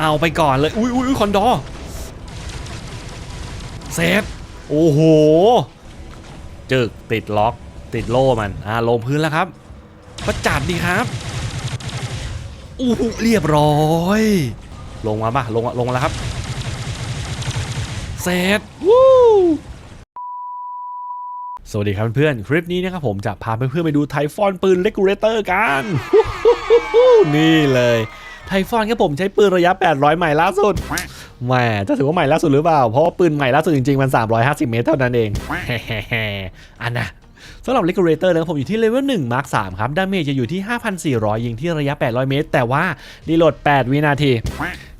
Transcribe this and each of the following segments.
เอาไปก่อนเลย อุ้ยอุ้ยคอนดอเซฟ โอ้โห จึกติดล็อก ติดโล่มัน อ่า ลงพื้นแล้วครับประจัดดีครับอู้เรียบร้อย ลงมาป่ะ ลงลงมาแล้วครับ เซตวู้สวัสดีครับเพื่อนคลิปนี้นะครับผมจะพาเพื่อนๆไปดูไทฟอนปืนเลกูเลเตอร์กัน นี่เลย ไทฟอนครับผมใช้ปืนระยะ 800ใหม่ล่าสุดแหมจะถือว่าใหม่ล่าสุดหรือเปล่า เพราะว่าปืนใหม่ล่าสุดจริงๆ มัน 350 เมตรเท่านั้นเองอันนะสำหรับ Regulator นะครับผมอยู่ที่เลเวล1 Mark 3ครับ ดาเมจจะอยู่ที่ 5,400 ยิงที่ระยะ 800 เมตร แต่ว่ารีโหลด 8 วินาที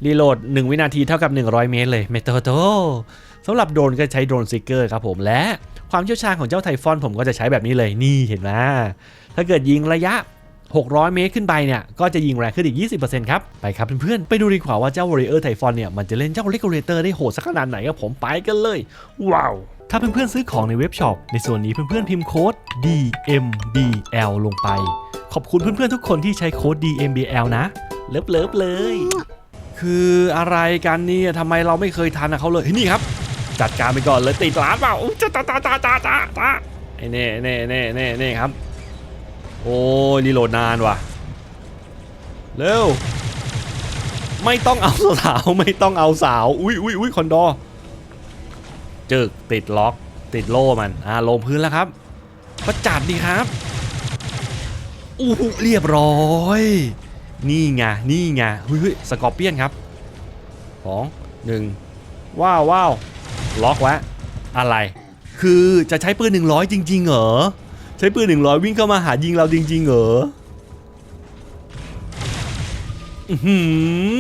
รีโหลด 1 วินาทีเท่ากับ 100 เมตรเลยเมโตโตสำหรับโดรนก็ใช้โดรนซิกเกอร์ครับผมและความเชี่ยวชาญของเจ้าไทฟอนผมก็จะใช้แบบนี้เลยนี่เห็นไหมถ้าเกิดยิงระยะ 600 เมตรขึ้นไปเนี่ย ก็จะยิงแรงขึ้นอีก 20%ครับ ไปครับเพื่อนๆ ไปดูดีกว่าว่าเจ้า Warrior Typhon เนี่ย มันจะเล่นเจ้า Regulator ได้โหดสักขนาดไหนครับผมไปกันเลย ว้าวถ้าเพื่อนๆซื้อของในเว็บช็อป ในส่วนนี้เพื่อนๆพิมพ์โค้ด DMBL ลงไป ขอบคุณเพื่อนๆทุกคนที่ใช้โค้ด DMBL นะ เลิฟเลิฟๆเลย คืออะไรกันเนี่ยทำไมเราไม่เคยทันเขาเลยเฮ้ยนี่ครับ จัดการไปก่อนเลยติดร้านเปล่าจ้าจ้าจ้าจ้าจ้าจ้าจ้าไอ้เน่เน่เน่เน่เน่ครับ โอ้ยรีโหลดนานว่ะ เร็ว ไม่ต้องเอาสาว ไม่ต้องเอาสาว อุ้ยอุ้ยอุ้ยคอนดอจึกติดล็อก ติดโล่มัน อ่าลงพื้นแล้วครับประจัดดีครับอู้เรียบร้อย นี่ไง นี่ไงเฮ้ยเฮ้ยสกอร์เปียนครับสองหนึ่งว้าวว้าวล็อกไว้อะไร คือจะใช้ปืน100 จริง ๆ เหรอ ช้ปืน100วิ่งเข้ามาหายิงเราจริงๆเหรออือหื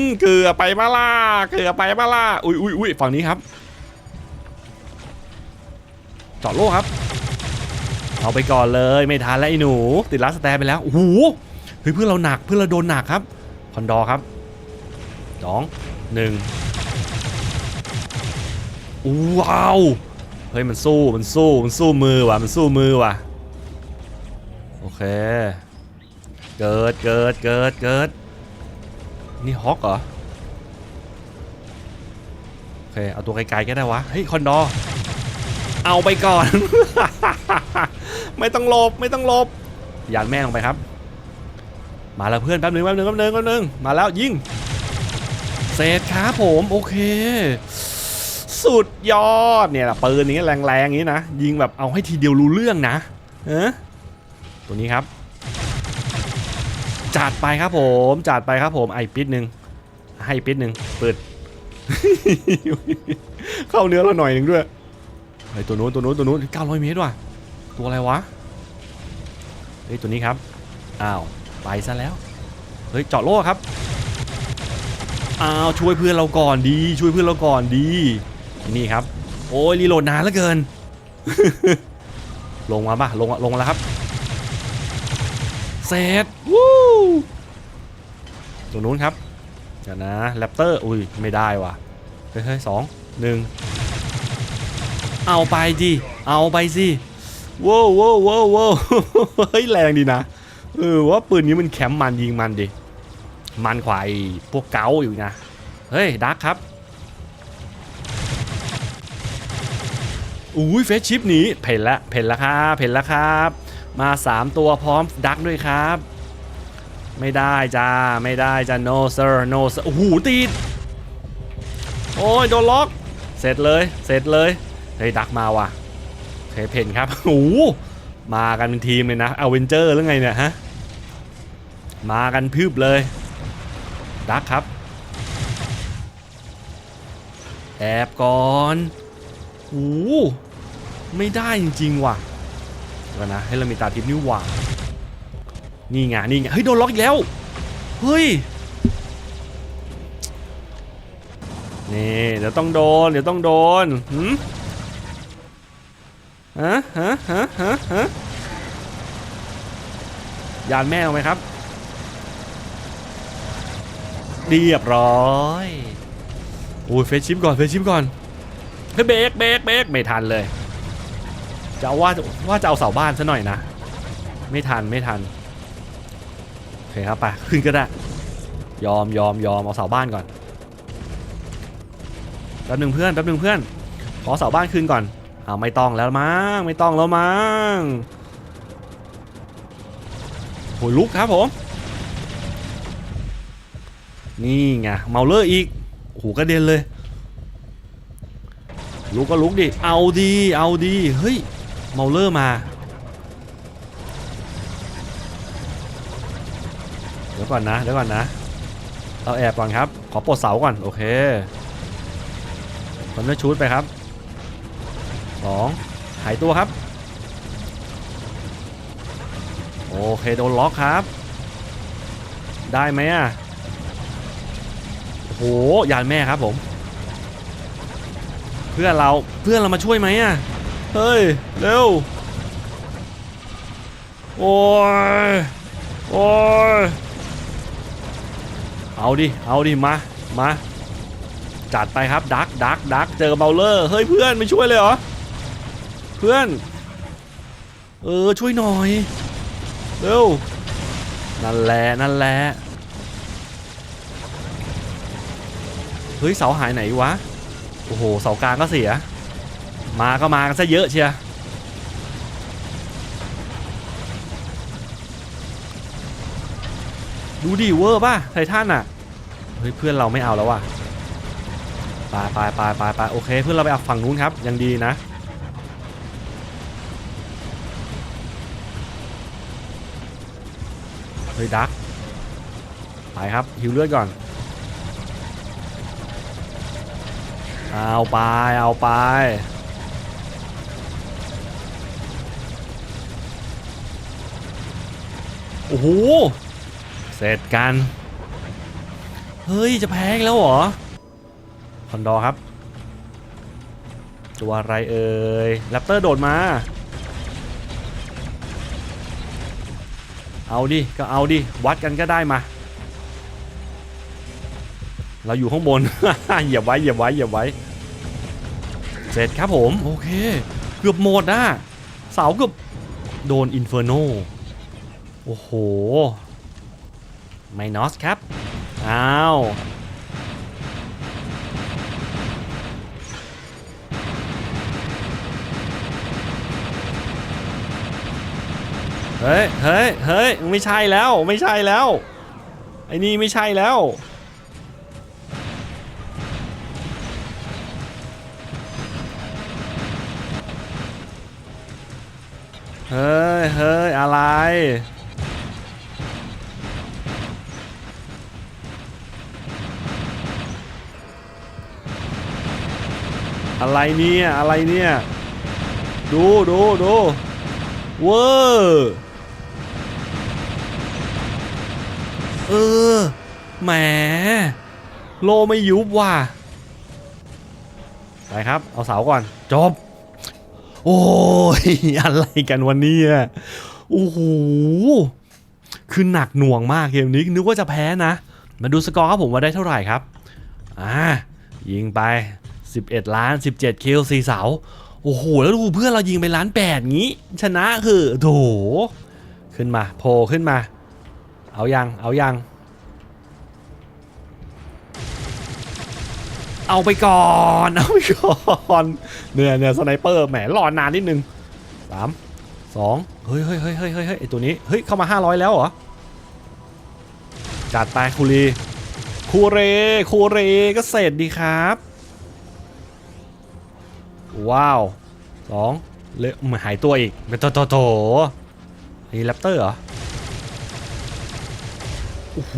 อเกือบไปมาล่าเกือบไปมาล่าอุ้ยอุ้ยอุ้ยฝั่งนี้ครับจอดโล่ครับ เอาไปก่อนเลยไม่ทันแล้วไอ้หนู ติดลัสแตนไปแล้วโอ้โหเฮ้ยเพื่อนเราหนักเพื่อนเราโดนหนักครับคอนดอร์ครับสองหนึ่งว้าวเฮ้ยมันสู้มันสู้มันสู้มือว่ะมันสู้มือว่ะ เค เกิดเกิดเกิดเกิดนี่ฮอกเหรอ โอเค เอาตัวไกลๆก็ได้วะ เฮ้ย คอนดอ เอาไปก่อน ไม่ต้องหลบ ไม่ต้องหลบ ยานแม่ลงไปครับ มาแล้วเพื่อนแป๊บนึงแป๊บนึงแป๊บนึงแป๊บนึงมาแล้วยิงเสร็จครับผม โอเค สุดยอดเนี่ยนะปืนนี้แรงๆอย่างนี้นะ ยิงแบบเอาให้ทีเดียวรู้เรื่องนะเออ ตัวนี้ครับจัดไปครับผมจัดไปครับผมไอปิดหนึ่งให้ปิดหนึ่งเปิด เข้าเนื้อเราหน่อยหนึ่งด้วยไอตัวนู้นตัวนู้นตัวนู้น900เมตรว่ะตัวอะไรวะเฮ้ยตัวนี้ครับอ้าวไปซะแล้วเฮ้ยเจาะโล่ครับอ้าวช่วยเพื่อนเราก่อนดีช่วยเพื่อนเราก่อนดีนี่ครับ โอ้ยรีโหลดนานเหลือเกิน ลงมาป่ะลงลงมาแล้วครับ เสร็จวู้ตรงนู้นครับเดี๋ยวนะแรปเตอร์อุ้ยไม่ได้ว่ะเฮ้ยสองหนึ่งเอาไปดิเอาไปสิว้าวว้าวว้าวเฮ้ยแรงดีนะเออว่าปืนนี้มันแคมป์มันยิงมันดิมันขวายพวกเกาอยู่นะเฮ้ยดักครับอุ้ยเฟสชิปหนีเพ่นละเพ่นละครับเพ่นละครับ มา 3 ตัวพร้อมดักด้วยครับ ไม่ได้จ้า ไม่ได้จ้า no sir no sir โอ้โหติดโอ้ย โดนล็อก เสร็จเลย เสร็จเลย เฮ้ย ดักมาว่ะเคเพนครับโอ้โหมากันเป็นทีมเลยนะอเวนเจอร์หรือไงเนี่ยฮะ มากันพึบเลย ดักครับ แอบก่อนโอ้ไม่ได้จริงๆว่ะ แล้วนะให้เรามีตาทิพย์นิ้วหว่านี่ไงนี่ไงเฮ้ยโดนล็อกอีกแล้วเฮ้ยนี่เดี๋ยวต้องโดนเดี๋ยวต้องโดนหืมฮะฮะฮะฮะฮะยานแม่เอาไหมครับเรียบร้อยโอ้ยเฟซชิปก่อนเฟซชิปก่อนเฮ้ยเบรกเบรกเบรกไม่ทันเลย จะว่าว่าจะเอาเสาบ้านซะหน่อยนะ ไม่ทันไม่ทันโอเคครับไปขึ้นก็ได้ ยอมยอมยอมเอาเสาบ้านก่อนแป๊บหนึ่งเพื่อนแป๊บหนึ่งเพื่อน ขอเสาบ้านคืนก่อนอ้าวไม่ต้องแล้วมั้งไม่ต้องแล้วมั้งโหลุกครับผม นี่ไงเมาเลอร์อีกโอ้โหกระเด็นเลยลุกก็ลุกดิ เอาดี เอาดี เฮ้ย เมาเลอร์มาเดี๋ยวก่อนนะเดี๋ยวก่อนนะ เราแอบก่อนครับ ขอปลดเสาก่อน โอเคคอนเนอร์ชูดไปครับสองหายตัวครับ โอเคโดนล็อกครับ ได้ไหมอะโอ้โหยานแม่ครับผม เพื่อนเราเพื่อนเรามาช่วยไหมอะ เฮ้ย เร็ว โอ้ย โอ้ย เอาดิ เอาดิ มา มา จัดไปครับ ดักดักดักเจอเบลเลอร์ เฮ้ยเพื่อนไม่ช่วยเลยเหรอ เพื่อน เออช่วยหน่อย เร็ว นั่นแหละ นั่นแหละ เฮ้ยเสาหายไหนวะ โอ้โหเสากลางก็เสีย มาก็มากันซะเยอะเชียดูดิเวอร์ป่ะไททันอะเฮ้ยเพื่อนเราไม่เอาแล้วว่ะไปไปไปไปไปโอเค เพื่อนเราไปเอาฝั่งนู้นครับยังดีนะเฮ้ยดักไปครับฮิวเลือดก่อน เอาไปเอาไป โอ้โห เสร็จกัน เฮ้ย จะแพ้อีกแล้วเหรอ คอนดอครับตัวอะไรเอ่ยแรปเตอร์โดดมา เอาดิ ก็เอาดิ วัดกันก็ได้มา เราอยู่ข้างบน เหยียบไว้เหยียบไว้เหยียบไว้ เสร็จครับผม โอเค เกือบหมดนะ เสาเกือบโดนอินเฟอร์โน โอ้โห ไมนอสครับ อ้าว เฮ้ย เฮ้ย เฮ้ย ไม่ใช่แล้ว ไม่ใช่แล้ว ไอ้นี่ไม่ใช่แล้วเฮ้ย เฮ้ย อะไร อะไรเนี่ย อะไรเนี่ย ดูดูดูเวอร์เออ แหม โลไม่ยุบว่ะ ไปครับ เอาเสาก่อน จบ โอ้ย อะไรกันวันนี้อะโอ้โห คือหนักหน่วงมากเกมนี้ นึกว่าจะแพ้นะ มาดูสกอร์ครับผมว่าได้เท่าไหร่ครับ อ่า ยิงไป 11 ล้าน 17 คิว4เสา โอ้โห แล้วดูเพื่อนเรายิงไปล้านแปดงี้ ชนะคือโถขึ้นมา โผล่ขึ้นมา เอายัง เอายัง เอาไปก่อน เอาไปก่อน เนี่ยเนี่ยสไนเปอร์แหมรอนานนิดนึงสามสองเฮ้ยเฮ้ยเฮ้ยเฮ้ยเฮ้ยเฮ้ยไอตัวนี้ เฮ้ย เข้ามา 500 แล้วเหรอ จัดไปคูรีคูเรคูเรก็เสร็จดีครับ ว้าวสองเลยเหมือนหายตัวอีกเป็นโตโตโตนี่แรปเตอร์เหรอ โอ้โห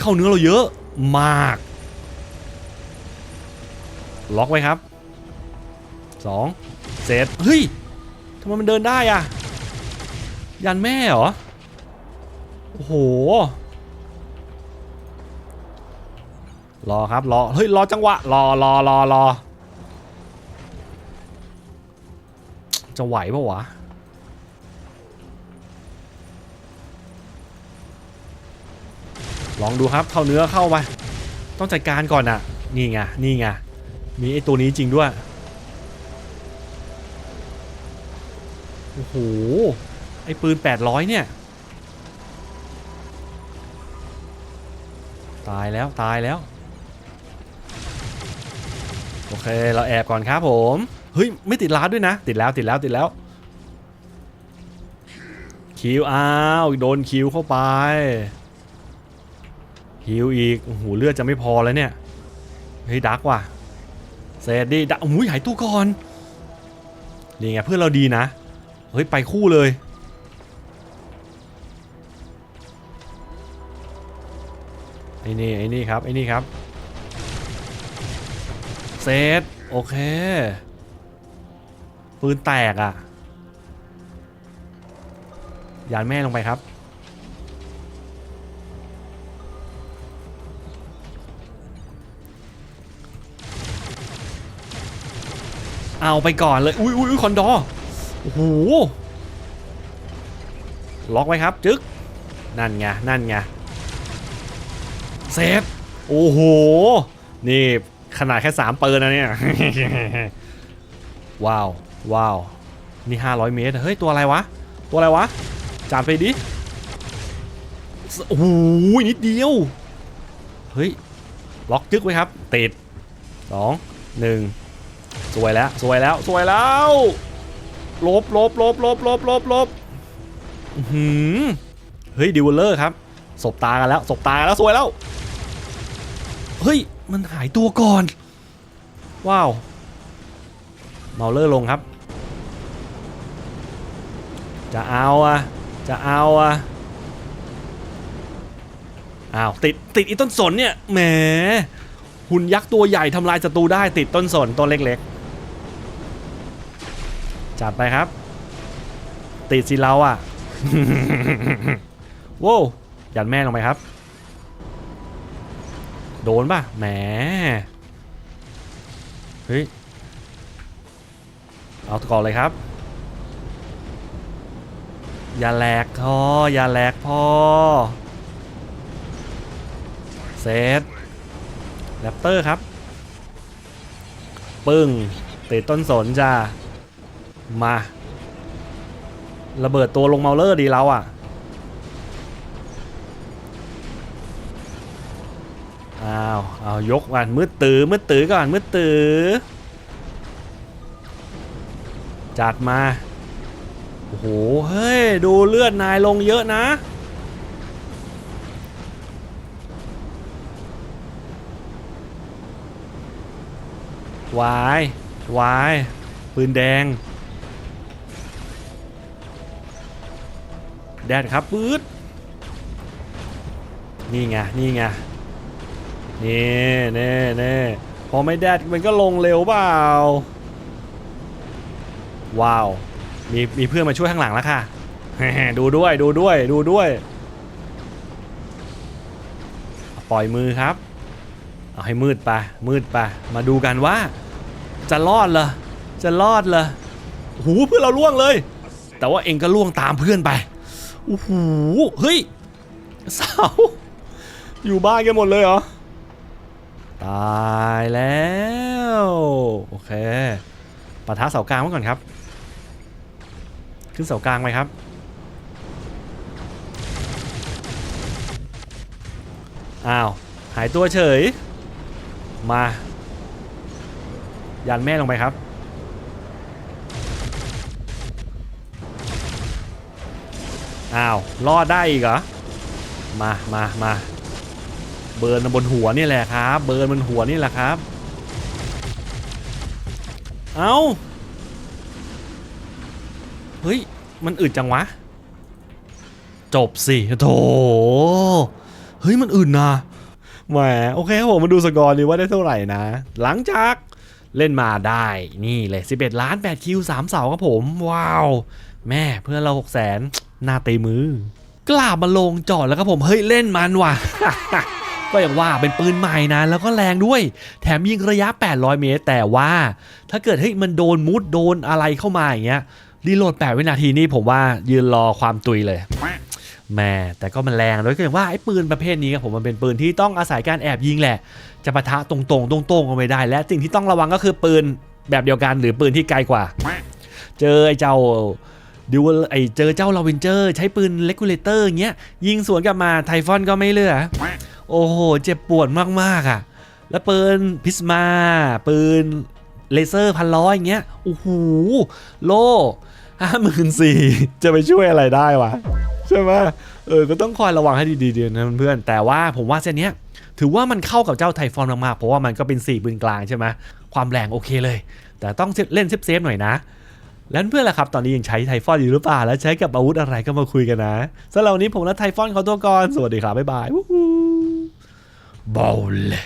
เข้าเนื้อเราเยอะมาก ล็อกไว้ครับสองเสร็จ เฮ้ยทำไมมันเดินได้อะยันแม่เหรอ โอ้โห รอครับ รอ เฮ้ย รอจังหวะ รอรอรอรอ จะไหวปะวะลองดูครับเข้าเนื้อเข้าไปต้องจัดการก่อนอะ นี่ไง นี่ไง มีไอตัวนี้จริงด้วย โอ้โห ไอปืน 800 เนี่ย ตายแล้วตายแล้ว โอเค เราแอบก่อนครับผม เฮ้ย ไม่ติดล้าด้วยนะ ติดแล้วติดแล้วติดแล้ว คิวอ้าวโดนคิวเข้าไปคิวอีกโอ้โหเลือดจะไม่พอแล้วเนี่ย เฮ้ยดักว่ะเซดดี้ดักอุ้ยหายตู้ก่อนนี่ไงเพื่อนเราดีนะ เฮ้ย ไปคู่เลยไอ้นี่ไอ้นี่ครับไอ้นี่ครับเซตโอเค ปืนแตกอะ่ะยานแม่ลงไปครับ เอาไปก่อนเลย อุ้ยอุ้ยอุ๊ยคอนดอโอ้โห ล็อกไว้ครับ จึ๊ก นั่นไง นั่นไง เซฟ โอ้โห นี่ ขนาดแค่3เปิร์นะเนี่ย ว้าว ว้าวนี่500 เมตรเฮ้ยตัวอะไรวะตัวอะไรวะจานไปดิโอ้โหนิดเดียวเฮ้ยล็อกจึกไว้ครับติด2 1สวยแล้วสวยแล้วสวยแล้วลบลบลบลบลบลบลบหือเฮ้ยดิวเลอร์ครับสบตากันแล้วสบตากันแล้วสวยแล้วเฮ้ยมันหายตัวก่อนว้าว เมาเลอร์ลงครับ จะเอาอะจะเอาอะอ้าวติดติดอีต้นสนเนี่ยแหมหุ่นยักษ์ตัวใหญ่ทำลายศัตรูได้ติดต้นสนต้นเล็กๆ จัดไปครับ ติดสิเราอะโว้วยันแม่ลงไปครับ โดนป่ะแหมเฮ้ย เอาก่อนเลยครับ อย่าแหลกพออย่าแหลกพ่อเซตแรปเตอร์ครับ ปึ้งติดต้นสนจ้ามา ระเบิดตัวลงเมาเลอร์ดีเราอะอ้าว เอายกก่อนมืดตื้อมืดตื้อก่อนมืดตื้อ จัดมา โอ้โห เฮ้ย ดูเลือดนายลงเยอะนะ วาย วาย ปืนแดง แดดครับปื๊ดนี่ไง นี่ไง นี่เน่เน่พอไม่แดดมันก็ลงเร็วเปล่า ว้าว มีมีเพื่อนมาช่วยข้างหลังแล้วค่ะ ดูด้วยดูด้วยดูด้วย ปล่อยมือครับ เอาให้มืดไปมืดไปมาดูกันว่า จะรอดเหรอ จะรอดเหรอโอ้โหเพื่อนเราล่วงเลย แต่ว่าเองก็ล่วงตามเพื่อนไปโอ้โหเฮ้ยเสาอยู่บ้านกันหมดเลยเหรอ ตายแล้ว โอเคปะทะเสากลางไว้ก่อนครับ ขึ้นเสากลางไปครับ อ้าว หายตัวเฉย มา ยันแม่ลงไปครับ อ้าว รอดได้อีกเหรอ มามามาเบิร์นบนหัวนี่แหละครับ เบิร์นบนหัวนี่แหละครับ เอา้า เฮ้ย มันอึดจังวะ จบสิโถเฮ้ย มันอึดนะแหมโอเคครับผมมาดูสกอร์ดีว่าได้เท่าไหร่นะ หลังจากเล่นมาได้นี่เลย 11 ล้าน 8 คิว 3 เสาครับผม ว้าว แม่เพื่อนเรา6แสนหน้าตีมือกล้ามาลงจอดแล้วครับผม เฮ้ย เล่นมันว่ะ ก็อย่างว่าเป็นปืนใหม่นะ แล้วก็แรงด้วย แถมยิงระยะ 800 เมตร แต่ว่า ถ้าเกิดเฮ้ยมันโดนมุดโดนอะไรเข้ามาอย่างเงี้ย รีโหลด 8 วินาทีนี่ผมว่ายืนรอความตุยเลย แม่แต่ก็มันแรงด้วยก็อย่างว่าไอ้ปืนประเภทนี้ครับผมมันเป็นปืนที่ต้องอาศัยการแอบยิงแหละ จะปะทะตรงๆตรงๆก็ไม่ได้ และสิ่งที่ต้องระวังก็คือปืนแบบเดียวกันหรือปืนที่ไกลกว่า เจอไอ้เจ้าดิวไอ้เจอเจ้าลาวินเจอร์ ใช้ปืนเลกูเลเตอร์เงี้ยยิงสวนกลับมาไทฟอนก็ไม่เหลือ โอ้โห เจ็บปวดมากๆอะ แล้วปืนพิสมา ปืนเลเซอร์พันร้อยเงี้ยโอ้โหโล ห้าหมื่นสี่จะไปช่วยอะไรได้วะใช่ไหมเออก็ต้องคอยระวังให้ดีๆนะเพื่อนแต่ว่าผมว่าเส้นเนี้ยถือว่ามันเข้ากับเจ้าไทฟอนมากๆเพราะว่ามันก็เป็น4ปืนกลางใช่ไหมความแรงโอเคเลย แต่ต้องเล่นเซฟๆหน่อยนะ แล้วเพื่อนล่ะครับ ตอนนี้ยังใช้ไทฟอนอยู่หรือเปล่า แล้วใช้กับอาวุธอะไรก็มาคุยกันนะสำหรับวันนี้ผมและไทฟอนขอตัวก่อนสวัสดีครับบ๊ายบายบอลเลย